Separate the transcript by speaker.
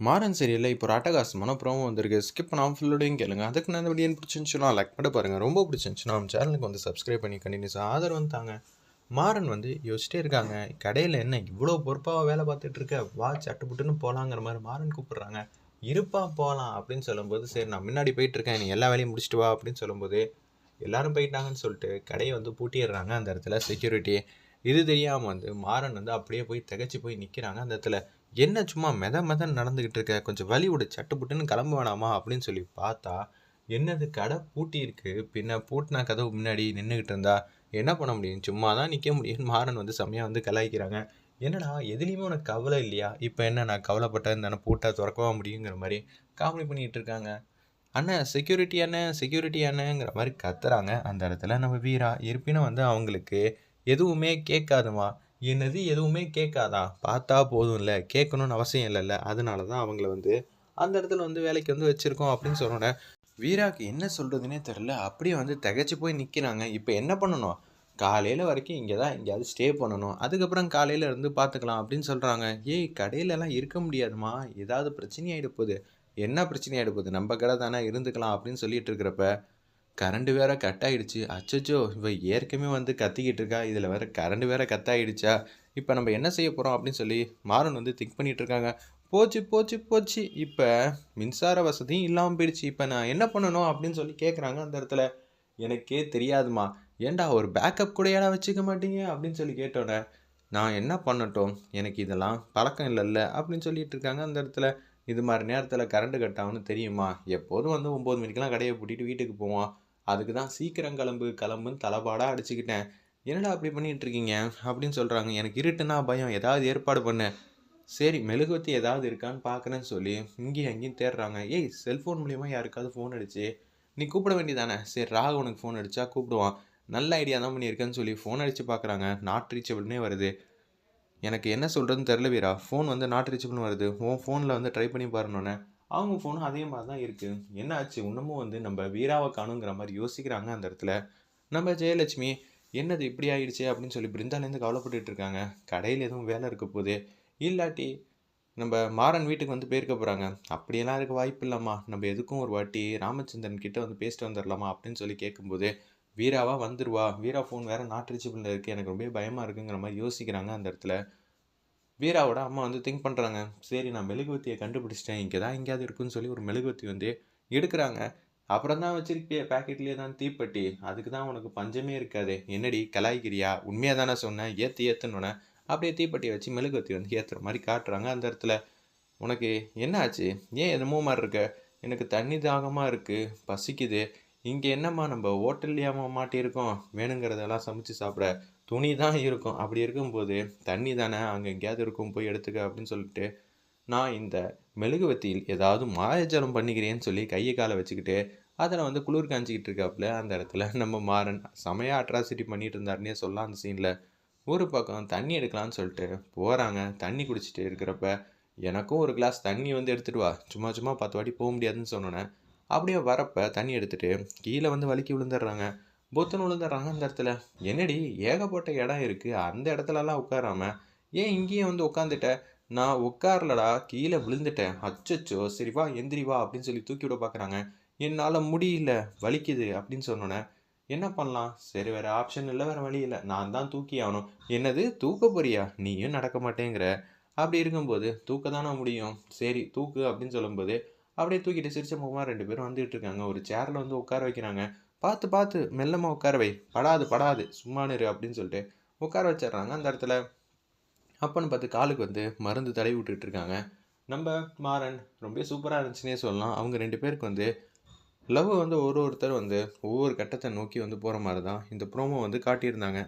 Speaker 1: மாறன் சீரியலில் இப்போ ஒரு அட்டகாசமான ப்ரோமோ வந்திருக்கு. ஸ்கிப் பண்ணாமல் ஃபுல்லோடையும் கேளுங்க. அதுக்கு நான் வீடியோ பிடிச்சிருந்துச்சுன்னா லைக் பண்ண பாருங்கள் ரொம்ப பிடிச்சிருந்துச்சுன்னா நம்ம சேனலுக்கு வந்து சப்ஸ்கிரைப் பண்ணி கண்டினியூஸாக ஆதரவு வந்தாங்க மாறன் வந்து யோசிச்சிட்டே இருக்காங்க. கடையில் என்ன இவ்வளோ பொறுப்பாக வேலை பார்த்துட்டு இருக்க? வா சட்டுப்புட்டுன்னு போகலாங்கிற மாதிரி மாறன் கூப்பிட்றாங்க. இருப்பா போகலாம் அப்படின்னு சொல்லும்போது சரி நான் முன்னாடி போயிட்டு இருக்கேன் நீ எல்லா வேலையும் முடிச்சுட்டு வா அப்படின்னு சொல்லும்போது எல்லாரும் போயிட்டாங்கன்னு சொல்லிட்டு கடையை வந்து பூட்டிடுறாங்க அந்த இடத்துல செக்யூரிட்டி இது தெரியாமல் வந்து மாறன் வந்து அப்படியே போய் திகைச்சு போய் நிற்கிறாங்க அந்த இடத்துல. என்ன சும்மா மெத மெத நடந்துக்கிட்டு இருக்க? கொஞ்சம் வலி விடு சட்டுப்புட்டுன்னு கிளம்ப வேணாமா? அப்படின்னு சொல்லி பார்த்தா என்னது கடை பூட்டி இருக்கு? பின்ன பூட்டினா கதவு முன்னாடி நின்றுக்கிட்டு இருந்தா என்ன பண்ண முடியும்? சும்மா தான் நிற்க முடியும்னு மாறன் வந்து செம்மையாக வந்து கலாய்க்கிறாங்க. என்னடா எதுலேயுமே உனக்கு கவலை இல்லையா? இப்போ என்ன நான் கவலைப்பட்டேன் தானே பூட்டா திறக்கவா முடியுங்கிற மாதிரி காமெடி பண்ணிகிட்டு இருக்காங்க. அண்ணன் செக்யூரிட்டி அண்ணன் செக்யூரிட்டி அண்ணங்கிற மாதிரி கத்துறாங்க. அந்த இடத்துல நம்ம வீரா. இருப்பினும் வந்து அவங்களுக்கு எதுவுமே கேட்காதுமா? என்னது எதுவுமே கேட்காதா? பார்த்தா போதும்ல. கேட்கணும்னு அவசியம் இல்லைல்ல. அதனால தான் அவங்கள வந்து அந்த இடத்துல வந்து வேலைக்கு வந்து வச்சுருக்கோம் அப்படின்னு சொன்னோட வீராக்கு என்ன சொல்கிறதுனே தெரில அப்படியே வந்து திகைச்சு போய் நிற்கிறாங்க இப்போ என்ன பண்ணணும்? காலையில் வரைக்கும் இங்கே தான் எங்கேயாவது ஸ்டே பண்ணணும். அதுக்கப்புறம் காலையில் இருந்து பார்த்துக்கலாம் அப்படின்னு சொல்கிறாங்க ஏய் கடையிலலாம் இருக்க முடியாதுமா ஏதாவது பிரச்சனை ஆகிட போகுது. என்ன பிரச்சனை ஆகிட போகுது? நம்ம கடை தானே இருந்துக்கலாம் அப்படின்னு சொல்லிட்டு இருக்கிறப்ப கரண்ட் வேற கட் ஆகிடுச்சு அச்சச்சோ இவள் ஏற்கனவே வந்து கத்திக்கிட்டு இருக்கா. இதில் வேற கரண்ட் வேற கட் இப்போ நம்ம என்ன செய்ய போகிறோம் அப்படின்னு சொல்லி மாறன் வந்து திங்க் பண்ணிகிட்டு இருக்காங்க. போச்சு போச்சு போச்சு. இப்போ மின்சார வசதியும் இல்லாமல் போயிடுச்சு. இப்போ நான் என்ன பண்ணணும் அப்படின்னு சொல்லி கேட்குறாங்க அந்த இடத்துல. எனக்கே தெரியாதுமா. ஏன்டா ஒரு பேக்கப் கூட ஏடா வச்சுக்க மாட்டீங்க? அப்படின்னு சொல்லி கேட்டோன்னே நான் என்ன பண்ணட்டும்? எனக்கு இதெல்லாம் பழக்கம் இல்லைல்ல. அப்படின்னு சொல்லிட்டு இருக்காங்க அந்த இடத்துல. இது மாதிரி நேரத்தில் கரண்ட் கட் ஆகும்னு தெரியுமா? எப்போதும் வந்து ஒம்பது மணிக்கெல்லாம் கடையை பூட்டிட்டு வீட்டுக்கு போவோம். அதுக்கு தான் சீக்கிரம் கிளம்பு கிளம்புன்னு தலைப்பாடாக அடிச்சுக்கிட்டேன். என்னடா அப்படி பண்ணிகிட்டு இருக்கீங்க அப்படின்னு சொல்கிறாங்க எனக்கு இருட்டுனா பயம். ஏதாவது ஏற்பாடு பண்ணு. சரி மெழுகுவத்தி ஏதாவது இருக்கான்னு பார்க்குறேன்னு சொல்லி இங்கேயும் அங்கேயும் தேடுறாங்க. ஏய் செல்ஃபோன் மூலியமாக யாருக்காவது ஃபோன் அடிச்சு நீ கூப்பிட வேண்டியதானே? சரி ராகவனுக்கு ஃபோன் அடித்தா கூப்பிடுவான். நல்ல ஐடியா தான் பண்ணியிருக்கேன்னு சொல்லி ஃபோன் அடித்து பார்க்குறாங்க நாட் ரீச்சபிள்னே வருது. எனக்கு என்ன சொல்கிறதுன்னு தெரில வீரா. ஃபோன் வந்து நாட் ரீச்சபிள்னு வருது. உன் ஃபோனில் வந்து ட்ரை பண்ணி பாருனோன்னே அவங்க ஃபோனும் அதே மாதிரி தான் இருக்குது என்ன ஆச்சு? இன்னமும் வந்து நம்ம வீராவை காணுங்கிற மாதிரி யோசிக்கிறாங்க அந்த இடத்துல. நம்ம ஜெயலட்சுமி என்னது இப்படி ஆயிடுச்சு? அப்படின்னு சொல்லி பிருந்தாலேருந்து கவலைப்பட்டுட்டு இருக்காங்க. கடையில் எதுவும் வேலை இருக்க போகுது இல்லாட்டி நம்ம மாறன் வீட்டுக்கு வந்து போயிருக்க போகிறாங்க அப்படியெல்லாம் இருக்க வாய்ப்பு இல்லாமா நம்ம எதுக்கும் ஒரு வாட்டி ராமச்சந்திரன் கிட்டே வந்து பேசிட்டு வந்துடலாமா அப்படின்னு சொல்லி கேட்கும்போது வீராவா வந்துடுவா வீரா ஃபோன் வேறு நாட் ரீச்சபிளில் இருக்குது எனக்கு ரொம்ப பயமாக இருக்குங்கிற மாதிரி யோசிக்கிறாங்க அந்த இடத்துல. வீராவோட அம்மா வந்து திங்க் பண்ணுறாங்க சரி நான் மெழுகுவத்தியை கண்டுபிடிச்சிட்டேன். இங்கே தான் எங்கேயாவது இருக்குன்னு சொல்லி ஒரு மெழுகுவத்தி வந்து எடுக்கிறாங்க. அப்புறம் தான் வச்சிருக்கிய பேக்கெட்லேயே தான் தீப்பெட்டி. அதுக்கு தான் உனக்கு பஞ்சமே இருக்காது. என்னடி கலாய்கிறியா உண்மையாக தானே சொன்னேன். ஏற்று ஏற்றுனோன்னே அப்படியே தீப்பெட்டியை வச்சு மெழுகுவத்தி வந்து ஏற்றுற மாதிரி காட்டுறாங்க அந்த இடத்துல. உனக்கு என்ன ஆச்சு ஏன் என்னமோ மாதிரி இருக்க? எனக்கு தண்ணி தாகமாக இருக்குது பசிக்குது. இங்கே என்னம்மா நம்ம ஹோட்டல்லையாம்மா மாட்டியிருக்கோம்? வேணுங்கிறதெல்லாம் சமைச்சு சாப்பிட. துணி தான் இருக்கும். அப்படி இருக்கும்போது தண்ணி தானே அங்கே எங்கேயாவது இருக்கும் போய் எடுத்துக்க அப்படின்னு சொல்லிட்டு நான் இந்த மெழுகுவத்தியில் ஏதாவது மாயஜலம் பண்ணிக்கிறேன்னு சொல்லி கையை காலை வச்சுக்கிட்டு அதில் வந்து குளிர் காஞ்சிக்கிட்டு இருக்காப்புல அந்த இடத்துல நம்ம மாறன் செமையாக அட்ராசிட்டி பண்ணிட்டு இருந்தாருன்னே சொல்லலாம் அந்த சீனில் ஒரு பக்கம் தண்ணி எடுக்கலான்னு சொல்லிட்டு போகிறாங்க தண்ணி குடிச்சிட்டு இருக்கிறப்ப எனக்கும் ஒரு கிளாஸ் தண்ணி வந்து எடுத்துகிட்டு வா. சும்மா சும்மா பத்து வாட்டி போக முடியாதுன்னு சொன்னோன்னே அப்படியே வரப்போ தண்ணி எடுத்துகிட்டு கீழே வந்து வலிக்கி விழுந்துடுறாங்க. புத்தன் விழுந்துடுறாங்க அந்த இடத்துல என்னடி ஏகப்பட்ட இடம் இருக்குது அந்த இடத்துலலாம் உட்காராம ஏன் இங்கேயே வந்து உட்காந்துட்ட நான் உட்காரலடா கீழே விழுந்துட்டேன். அச்சச்சோ சரி வா எந்திரி வா அப்படின்னு சொல்லி தூக்கி விட பார்க்குறாங்க என்னால் முடியல வலிக்குது அப்படின்னு சொன்னோன்னே என்ன பண்ணலாம்? சரி வேறு ஆப்ஷன் இல்லை வேறு வழி இல்லை. நான் தான் தூக்கி ஆகணும். என்னது தூக்க போறியா? நீயும் நடக்க மாட்டேங்கிற. அப்படி இருக்கும்போது தூக்க தானே முடியும். சரி தூக்கு அப்படின்னு சொல்லும்போது அப்படியே தூக்கிட்டு சிரிச்ச முகமாக ரெண்டு பேரும் வந்துகிட்டு இருக்காங்க. ஒரு சேரில் வந்து உட்கார வைக்கிறாங்க. பார்த்து பார்த்து மெல்லமாக உட்கார வை. படாது படாது. சும்மா நிறு அப்படின்னு சொல்லிட்டு உட்கார வச்சிடுறாங்க அந்த இடத்துல. அப்பன்னு பார்த்து காலுக்கு வந்து மருந்து தடவி விட்டுட்டு இருக்காங்க. நம்ம மாறன் ரொம்ப சூப்பராக இருந்துச்சுன்னே சொல்லலாம். அவங்க ரெண்டு பேருக்கு வந்து லவ் வந்து ஒரு ஒருத்தர் வந்து ஒவ்வொரு கட்டத்தை நோக்கி வந்து போகிற மாதிரி தான். இந்த ப்ரோமோ வந்து காட்டியிருந்தாங்க.